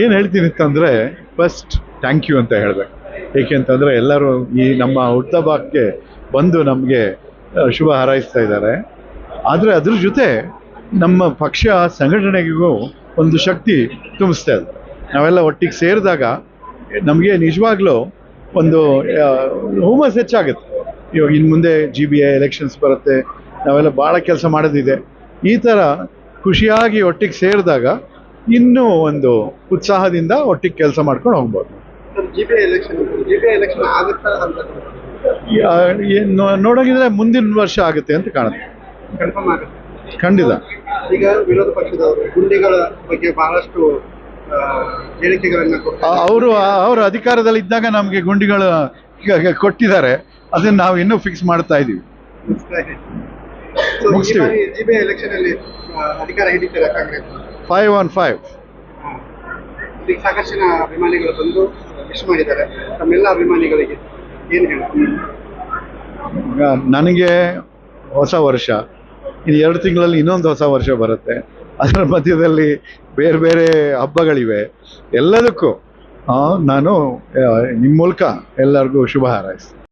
ಏನು ಹೇಳ್ತೀನಿ ಅಂತಂದರೆ ಫಸ್ಟ್ ಥ್ಯಾಂಕ್ ಯು ಅಂತ ಹೇಳಬೇಕು. ಏಕೆಂತಂದರೆ ಎಲ್ಲರೂ ಈ ನಮ್ಮ ಹುಟ್ಟಹಬ್ಬಕ್ಕೆ ಬಂದು ನಮಗೆ ಶುಭ ಹಾರೈಸ್ತಾ ಇದ್ದಾರೆ. ಆದರೆ ಅದ್ರ ಜೊತೆ ನಮ್ಮ ಪಕ್ಷ ಸಂಘಟನೆಗೂ ಒಂದು ಶಕ್ತಿ ತುಂಬಿಸ್ತಾ ಇದೆ. ನಾವೆಲ್ಲ ಒಟ್ಟಿಗೆ ಸೇರಿದಾಗ ನಮಗೆ ನಿಜವಾಗ್ಲೂ ಒಂದು ಹುಮ್ಮಸ್ ಹೆಚ್ಚಾಗುತ್ತೆ. ಇವಾಗ ಇನ್ನು ಮುಂದೆ ಜಿ ಬಿ ಐ ಎಲೆಕ್ಷನ್ಸ್ ಬರುತ್ತೆ, ನಾವೆಲ್ಲ ಭಾಳ ಕೆಲಸ ಮಾಡೋದಿದೆ. ಈ ಥರ ಖುಷಿಯಾಗಿ ಒಟ್ಟಿಗೆ ಸೇರಿದಾಗ ಇನ್ನೂ ಒಂದು ಉತ್ಸಾಹದಿಂದ ಒಟ್ಟಿಗೆ ಕೆಲಸ ಮಾಡ್ಕೊಂಡು ಹೋಗ್ಬೋದು. ನೋಡೋಗಿದ್ರೆ ಮುಂದಿನ ವರ್ಷ ಆಗುತ್ತೆ ಅಂತ ಕಾಣುತ್ತೆ. ಖಂಡಿತ. ಈಗ ವಿರೋಧ ಪಕ್ಷದವರು ಗುಂಡಿಗಳ ಬಗ್ಗೆ ಬಹಳಷ್ಟು ಅವರು ಅವರು ಅಧಿಕಾರದಲ್ಲಿ ಇದ್ದಾಗ ನಮಗೆ ಗುಂಡಿಗಳು ಕೊಟ್ಟಿದ್ದಾರೆ. ಅದನ್ನ ನಾವು ಇನ್ನೂ ಫಿಕ್ಸ್ ಮಾಡ್ತಾ ಇದೀವಿ ಮುಗಿಸ್ತೀವಿ. ಅಧಿಕಾರ ಹಿಡಿತಾರೆ ಕಾಂಗ್ರೆಸ್. ಫೈವ್ ಒನ್ ಫೈವ್ ಈಗ ಸಾಕಷ್ಟು ಜನ ಅಭಿಮಾನಿಗಳು ಬಂದು ವಿಶ್ ಮಾಡಿದ್ದಾರೆ. ತಮ್ಮೆಲ್ಲ ಅಭಿಮಾನಿಗಳಿಗೆ ಏನು ಹೇಳ್ತೀವಿ ನನಗೆ ಹೊಸ ವರ್ಷ. ಇನ್ನು ಎರಡು ತಿಂಗಳಲ್ಲಿ ಇನ್ನೊಂದು ಹೊಸ ವರ್ಷ ಬರುತ್ತೆ. ಅದರ ಮಧ್ಯದಲ್ಲಿ ಬೇರೆ ಬೇರೆ ಹಬ್ಬಗಳಿವೆ. ಎಲ್ಲದಕ್ಕೂ ನಾನು ನಿಮ್ಮ ಮೂಲಕ ಎಲ್ಲರಿಗೂ ಶುಭ ಹಾರೈಸ್ತೀನಿ.